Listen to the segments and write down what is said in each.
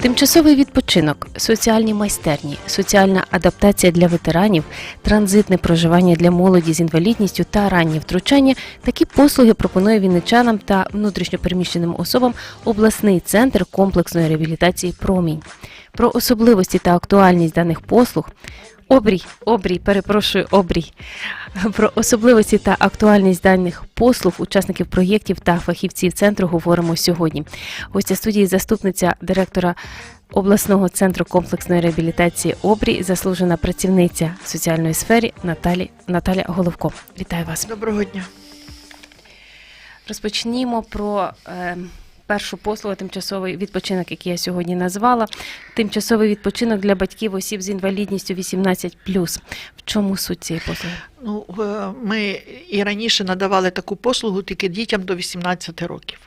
Тимчасовий відпочинок, соціальні майстерні, соціальна адаптація для ветеранів, транзитне проживання для молоді з інвалідністю та раннє втручання такі послуги пропонує вінничанам та внутрішньопереміщеним особам обласний центр комплексної реабілітації Промінь. Про особливості та актуальність даних послуг. Обрій, обрій, перепрошую, обрій. Про особливості та актуальність даних послуг учасників проєктів та фахівців центру говоримо сьогодні. Гостя студії заступниця директора обласного центру комплексної реабілітації Обрій, заслужена працівниця соціальної сфері Наталі Наталя Головко. Вітаю вас. Доброго дня. Розпочнімо про е, першу послугу тимчасовий відпочинок, який я сьогодні назвала. Тимчасовий відпочинок для батьків осіб з інвалідністю 18 В чому суть цієї послуги? Ну, е, ми і раніше надавали таку послугу тільки дітям до 18 років.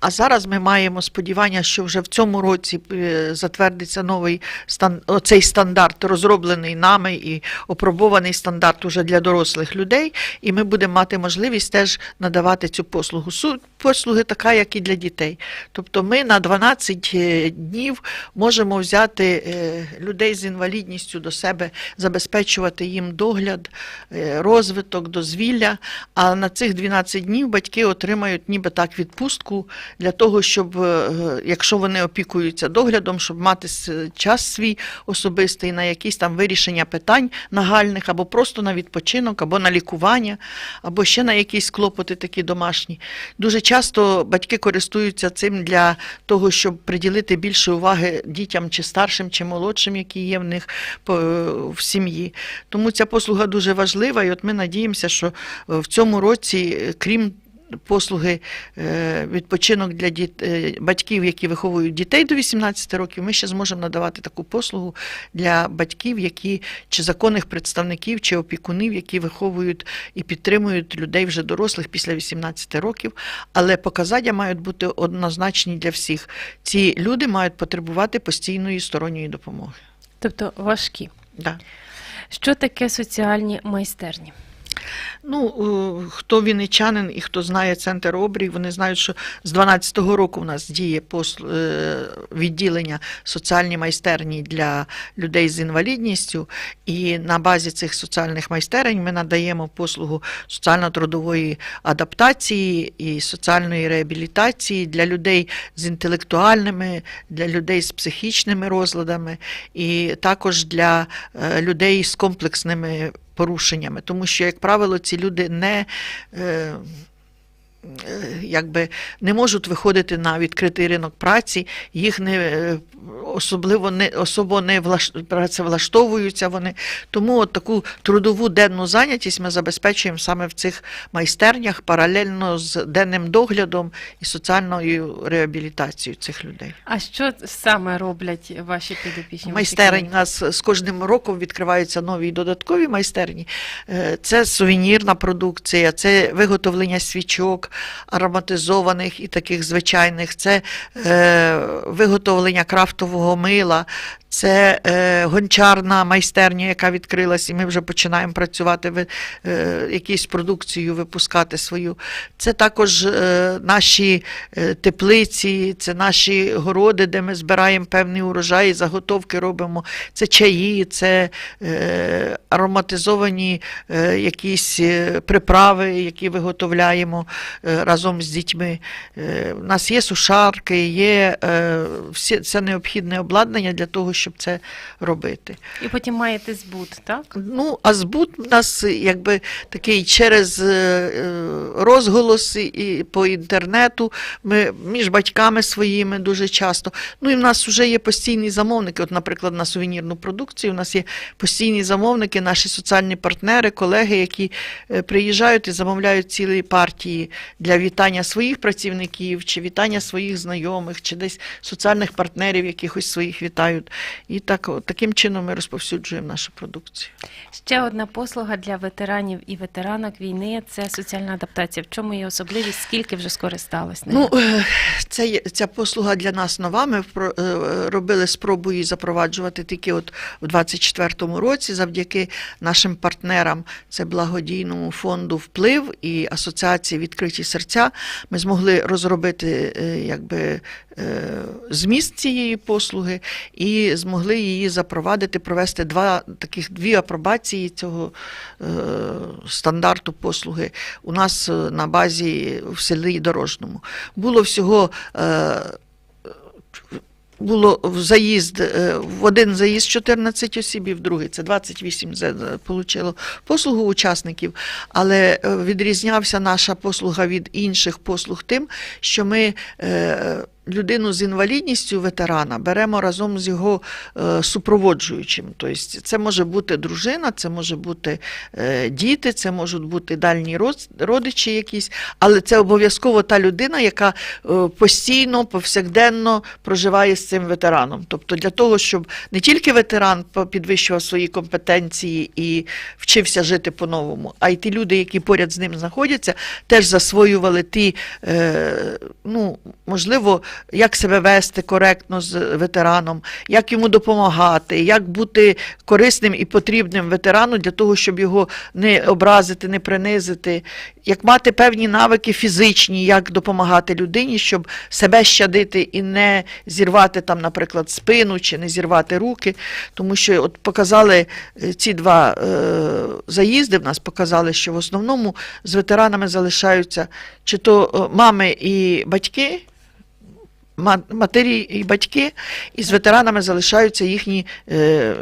А зараз ми маємо сподівання, що вже в цьому році е, затвердиться новий стан... оцей стандарт, розроблений нами і опробований стандарт уже для дорослих людей, і ми будемо мати можливість теж надавати цю послугу. Суть послуги така, як і для дітей. Тобто ми на 12 днів можемо взяти е, людей з інвалідністю до себе, забезпечувати їм догляд, е, розвиток, дозвілля. А на цих 12 днів батьки отримають ніби так відпустку для того, щоб, е, якщо вони опікуються доглядом, щоб мати час свій особистий на якісь там вирішення питань нагальних, або просто на відпочинок, або на лікування, або ще на якісь клопоти такі домашні. Дуже часто батьки користуються цим для того, щоб приділити більше уваги дітям чи старшим, чи молодшим, які є в них в сім'ї. Тому ця послуга дуже важлива, і от ми надіємося, що е, в цьому році, е, крім послуги е, відпочинок для діт... батьків, які виховують дітей до 18 років, ми ще зможемо надавати таку послугу для батьків, які чи законних представників, чи опікунів, які виховують і підтримують людей вже дорослих після 18 років. Але показання мають бути однозначні для всіх. Ці люди мають потребувати постійної сторонньої допомоги. Тобто важкі. Да. Що таке соціальні майстерні? Ну, е, хто вінничанин і хто знає центр обрій, вони знають, що з 12-го року у нас діє посл... е, відділення соціальні майстерні для людей з інвалідністю. І на базі цих соціальних майстерень ми надаємо послугу соціально-трудової адаптації і соціальної реабілітації для людей з інтелектуальними, для людей з психічними розладами, і також для е, людей з комплексними порушеннями, тому що, як правило, ці люди не. Е, Якби не можуть виходити на відкритий ринок праці, їх не е, особливо не особо не влаш, працевлаштовуються вони. Тому от таку трудову денну зайнятість ми забезпечуємо саме в цих майстернях паралельно з денним доглядом і соціальною реабілітацією цих людей. А що саме роблять ваші підопічні? Майстерень у нас з кожним роком відкриваються нові і додаткові майстерні. Е, Це сувенірна продукція, це виготовлення свічок ароматизованих і таких звичайних, це е, виготовлення крафтового мила. Це е, гончарна майстерня, яка відкрилась, і ми вже починаємо працювати, ви- е, якусь продукцію випускати свою. Це також е, наші е, теплиці, це наші городи, де ми збираємо певний урожай, заготовки робимо. Це чаї, це е, ароматизовані е, якісь е, приправи, які виготовляємо е, разом з дітьми. Е, у нас є сушарки, є е, всі, це необхідне обладнання для того, щоб це робити. І потім маєте збут, так? Ну, а збут у нас якби такий через е, е, розголоси і по інтернету. Ми між батьками своїми дуже часто. Ну і в нас вже є постійні замовники. От, наприклад, на сувенірну продукцію у нас є постійні замовники, наші соціальні партнери, колеги, які е, приїжджають і замовляють цілі партії для вітання своїх працівників, чи вітання своїх знайомих, чи десь соціальних партнерів, якихось своїх вітають. І так, таким чином ми розповсюджуємо нашу продукцію. Ще одна послуга для ветеранів і ветеранок війни це соціальна адаптація. В чому її особливість? Скільки вже скористалось? Ну, е, це, ця послуга для нас нова. Ми е, робили спробу її запроваджувати тільки от у 24-му році завдяки нашим партнерам, це благодійному фонду Вплив і Асоціації Відкриті серця. Ми змогли розробити е, якби, зміст цієї послуги і змогли її запровадити, провести два таких дві апробації цього е, стандарту послуги у нас е, на базі в селі Дорожному. Було всього. Е, було в заїзд, е, в один заїзд 14 осіб, і в другий це 28 за- за- получило послугу учасників, але е, відрізнявся наша послуга від інших послуг тим, що ми е, людину з інвалідністю ветерана беремо разом з його е, супроводжуючим. Тобто це може бути дружина, це може бути е, діти, це можуть бути дальні родичі якісь, але це обов'язково та людина, яка е, постійно, повсякденно проживає з цим ветераном. Тобто для того, щоб не тільки ветеран підвищував свої компетенції і вчився жити по-новому, а й ті люди, які поряд з ним знаходяться, теж засвоювали ті, ну, можливо, як себе вести коректно з ветераном, як йому допомагати, як бути корисним і потрібним ветерану для того, щоб його не образити, не принизити, як мати певні навики фізичні, як допомагати людині, щоб себе щадити і не зірвати там, наприклад, спину чи не зірвати руки. Тому що от показали е, ці два е, заїзди в нас показали, що в основному з ветеранами залишаються чи то е, мами і батьки. Ма- Матері і батьки, і з ветеранами залишаються їхні е,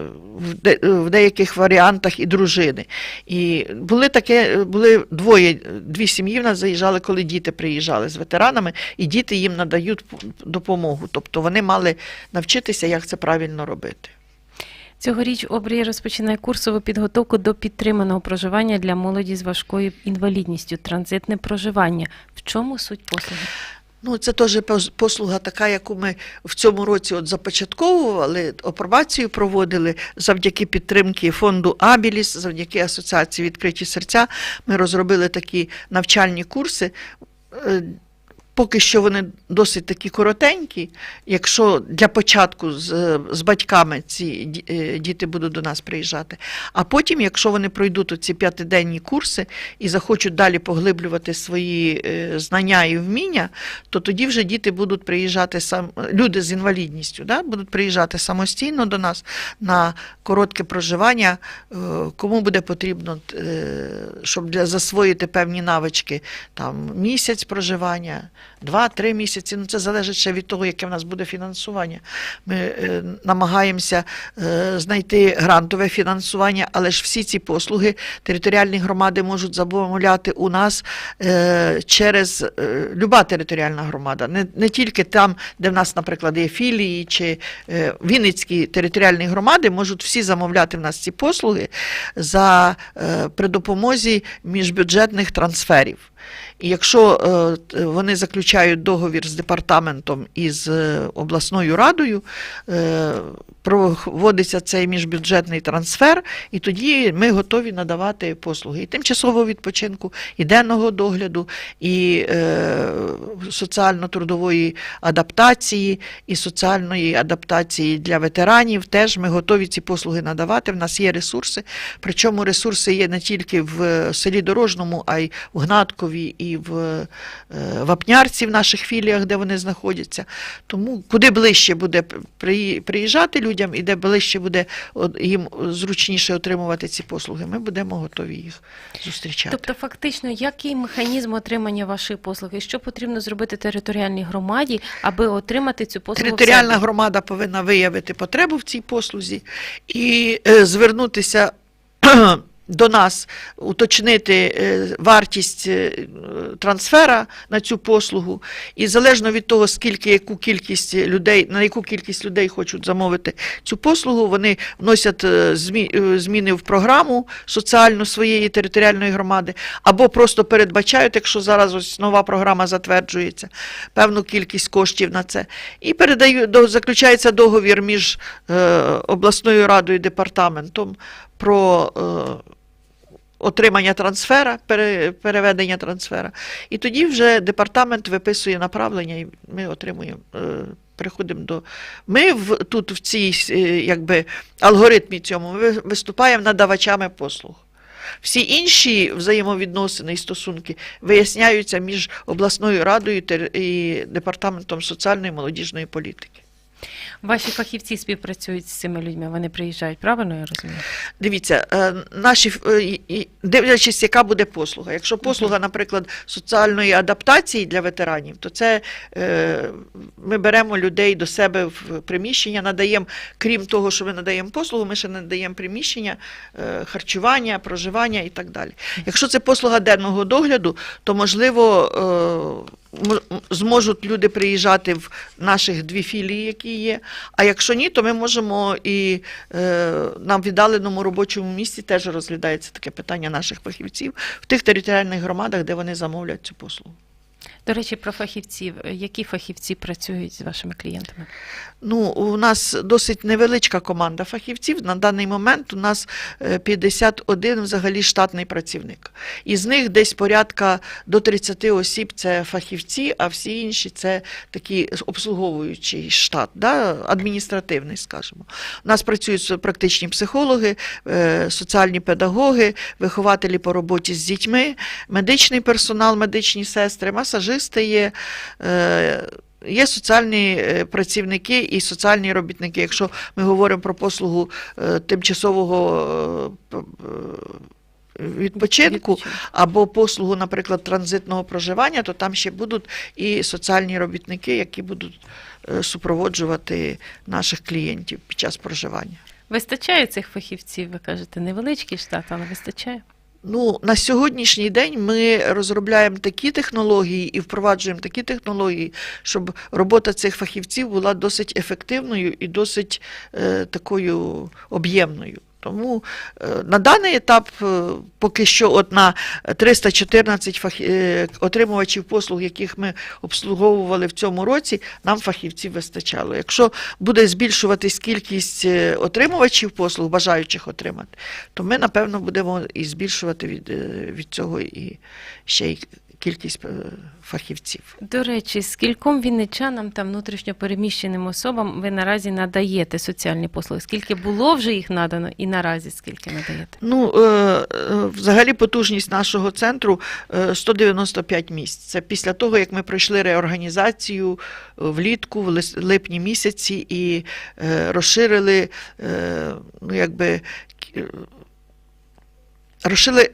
в, деяких варіантах і дружини. І були таке, були двоє, дві сім'ї в нас заїжджали, коли діти приїжджали з ветеранами, і діти їм надають допомогу. Тобто вони мали навчитися, як це правильно робити. Цьогоріч обрій розпочинає курсову підготовку до підтриманого проживання для молоді з важкою інвалідністю, транзитне проживання. В чому суть послуги? Ну, це теж пос- послуга така, яку ми в цьому році от започатковували, опробацію проводили завдяки підтримки фонду Абіліс, завдяки Асоціації відкриті серця. Ми розробили такі навчальні курси. Поки що вони досить такі коротенькі. Якщо для початку з, з батьками ці е, діти будуть до нас приїжджати. А потім, якщо вони пройдуть оці п'ятиденні курси і захочуть далі поглиблювати свої е, знання і вміння, то тоді вже діти будуть приїжджати сам люди з інвалідністю, да, будуть приїжджати самостійно до нас на коротке проживання. Е, Кому буде потрібно, щоб для засвоїти певні навички, там місяць проживання, два-три місяці. Ну це залежить ще від того, яке в нас буде фінансування. Ми е, намагаємося е, знайти грантове фінансування, але ж всі ці послуги територіальні громади можуть замовляти у нас е, через е, люба територіальна громада, не, не тільки там, де в нас, наприклад, є філії чи е, Вінницькі територіальні громади, можуть всі замовляти в нас ці послуги за е, при допомозі міжбюджетних трансферів. І якщо е, вони заключають договір з департаментом і з е, обласною радою, е, проводиться цей міжбюджетний трансфер, і тоді ми готові надавати послуги і тимчасового відпочинку, і денного догляду, і соціально-трудової адаптації, і соціальної адаптації для ветеранів. Теж ми готові ці послуги надавати. В нас є ресурси. Причому ресурси є не тільки в селі Дорожному, а й в Гнаткові і в е, Вапнярці, в наших філіях, де вони знаходяться. Тому куди ближче буде приїжджати людям і де ближче буде їм зручніше отримувати ці послуги, ми будемо готові їх зустрічати. Тобто, фактично, який механізм отримання вашої послуги? Що потрібно зробити територіальній громаді, аби отримати цю послугу? Територіальна громада повинна виявити потребу в цій послузі і е, звернутися до нас уточнити е, вартість е, трансфера на цю послугу, і залежно від того, скільки яку кількість людей, на яку кількість людей хочуть замовити цю послугу, вони вносять е, змі- зміни в програму соціальну своєї територіальної громади, або просто передбачають, якщо зараз ось нова програма затверджується, певну кількість коштів на це. І передають, заключається договір між обласною радою і департаментом про отримання трансфера, пере, переведення трансфера. І тоді вже департамент виписує направлення, і ми отримуємо. Е, Переходимо до. Ми в, тут в цій е, якби, алгоритмі цьому ми виступаємо надавачами послуг. Всі інші взаємовідносини і стосунки виясняються між обласною радою і департаментом соціальної і молодіжної політики. Ваші фахівці співпрацюють з цими людьми, вони приїжджають, правильно я розумію? Дивіться, е, наші е, дивлячись, яка буде послуга. Якщо послуга, наприклад, соціальної адаптації для ветеранів, то це е, ми беремо людей до себе в приміщення, надаємо, крім того, що ми надаємо послугу, ми ще надаємо приміщення, харчування, проживання і так далі. Якщо це послуга денного догляду, то можливо. Зможуть люди приїжджати в наших дві філії, які є. А якщо ні, то ми можемо і е, на віддаленому робочому місці теж розглядається таке питання наших фахівців в тих територіальних громадах, де вони замовлять цю послугу. До речі, про фахівців. Які фахівці працюють з вашими клієнтами? Ну, у нас досить невеличка команда фахівців. На даний момент у нас е, 51 взагалі штатний працівник. Із них десь порядка до 30 осіб це фахівці, а всі інші це такий обслуговуючий штат, да? адміністративний, скажімо. У нас працюють практичні психологи, е, соціальні педагоги, вихователі по роботі з дітьми, медичний персонал, медичні сестри, масажисти є. е, Є соціальні е, працівники і соціальні робітники. Якщо ми говоримо про послугу е, тимчасового відпочинку або послугу, наприклад, транзитного проживання, то там ще будуть і соціальні робітники, які будуть супроводжувати наших клієнтів під час проживання. Вистачає цих фахівців, ви кажете, невеличкий штат, але вистачає. Ну, на сьогоднішній день ми розробляємо такі технології і впроваджуємо такі технології, щоб робота цих фахівців була досить ефективною і досить е, такою об'ємною. Тому е, на даний етап, е, поки що, от на 314 фах... е, отримувачів послуг, яких ми обслуговували в цьому році, нам фахівців вистачало. Якщо буде збільшуватись кількість отримувачів послуг, бажаючих отримати, то ми, напевно, будемо і збільшувати від, від цього і ще й кількість е, фахівців. До речі, скільком вінничанам та внутрішньопереміщеним особам ви наразі надаєте соціальні послуги? Скільки було вже їх надано і наразі скільки надаєте? Ну, е, е, взагалі потужність нашого центру е, 195 місць. Це після того, як ми пройшли реорганізацію влітку, в липні місяці і розширили, ну, якби, к-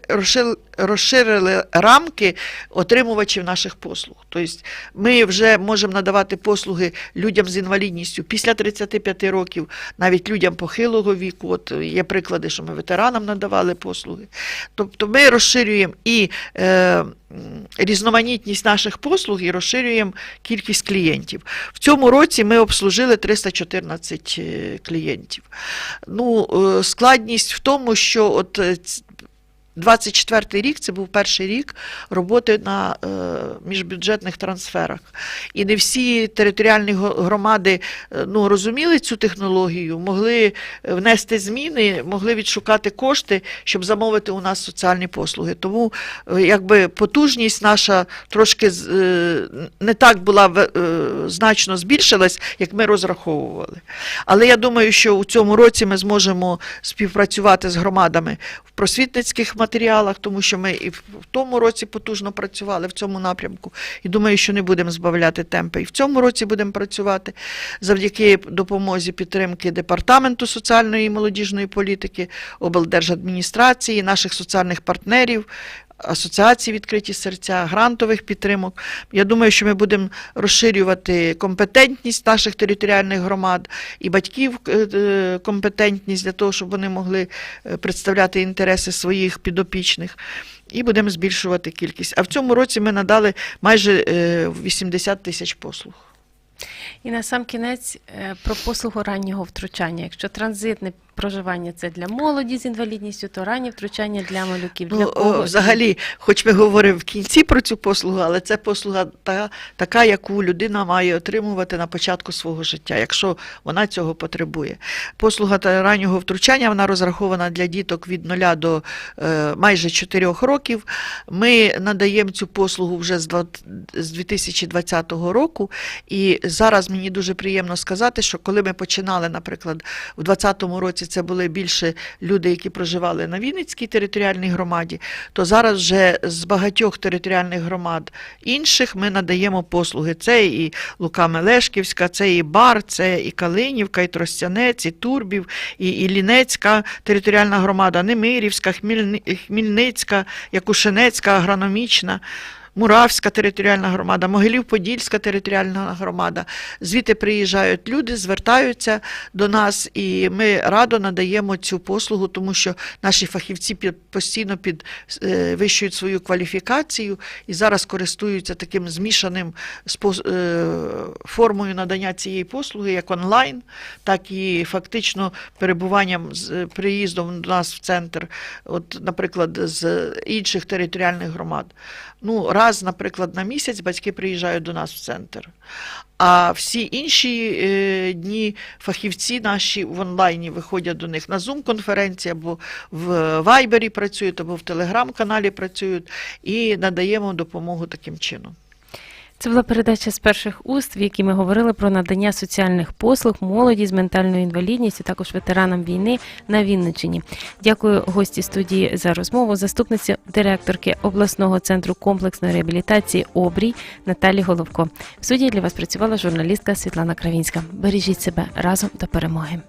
розширили, розширили, рамки отримувачів наших послуг. Тобто ми вже можемо надавати послуги людям з інвалідністю після 35 років, навіть людям похилого віку. От є приклади, що ми ветеранам надавали послуги. Тобто ми розширюємо і е, різноманітність наших послуг і розширюємо кількість клієнтів. В цьому році ми обслужили 314 е, клієнтів. Ну, е, складність в тому, що от е, ц- 24 рік це був перший рік роботи на е, міжбюджетних трансферах. І не всі територіальні громади е, ну, розуміли цю технологію, могли внести зміни, могли відшукати кошти, щоб замовити у нас соціальні послуги. Тому е, якби потужність наша трошки е, не так була е, значно збільшилась, як ми розраховували. Але я думаю, що у цьому році ми зможемо співпрацювати з громадами в просвітницьких матеріалах, тому що ми і в тому році потужно працювали в цьому напрямку. І думаю, що не будемо збавляти темпи. І в цьому році будемо працювати завдяки допомозі підтримки департаменту соціальної і молодіжної політики, облдержадміністрації, наших соціальних партнерів. Асоціацій відкриті серця, грантових підтримок. Я думаю, що ми будемо розширювати компетентність наших територіальних громад і батьків е, е, компетентність для того, щоб вони могли е, представляти інтереси своїх підопічних. І будемо збільшувати кількість. А в цьому році ми надали майже е, 80 тисяч послуг. І на сам кінець про послугу раннього втручання. Якщо транзитне проживання це для молоді з інвалідністю, то раннє втручання для малюків. Для Ну, кого? взагалі, хоч ми говоримо в кінці про цю послугу, але це послуга та, така, яку людина має отримувати на початку свого життя, якщо вона цього потребує. Послуга та раннього втручання вона розрахована для діток від 0 до е, майже 4 років. Ми надаємо цю послугу вже з 2020 року. І зараз мені дуже приємно сказати, що коли ми починали, наприклад, у 2020 році це були більше люди, які проживали на Вінницькій територіальній громаді, то зараз вже з багатьох територіальних громад інших ми надаємо послуги. Це і Лука Мелешківська, це і Бар, це і Калинівка, і Тростянець, і Турбів, і, і Лінецька територіальна громада, Немирівська, Хмільни- Хмільницька, Якушинецька, Агрономічна. Муравська територіальна громада, Могилів-Подільська територіальна громада. Звідти приїжджають люди, звертаються до нас, і ми радо надаємо цю послугу, тому що наші фахівці постійно підвищують свою кваліфікацію і зараз користуються таким змішаним е, формою надання цієї послуги, як онлайн, так і фактично перебуванням з е, приїздом до нас в центр, от, наприклад, з інших територіальних громад. Ну, раз, наприклад, на місяць батьки приїжджають до нас в центр. А всі інші е, дні фахівці наші в онлайні виходять до них на Zoom-конференції або в Вайбері працюють, або в Телеграм-каналі працюють і надаємо допомогу таким чином. Це була передача з перших уст, в якій ми говорили про надання соціальних послуг молоді з ментальною інвалідністю, також ветеранам війни на Вінниччині. Дякую гості студії за розмову. Заступниці директорки обласного центру комплексної реабілітації Обрій Наталі Головко. В студії для вас працювала журналістка Світлана Кравінська. Бережіть себе разом до перемоги.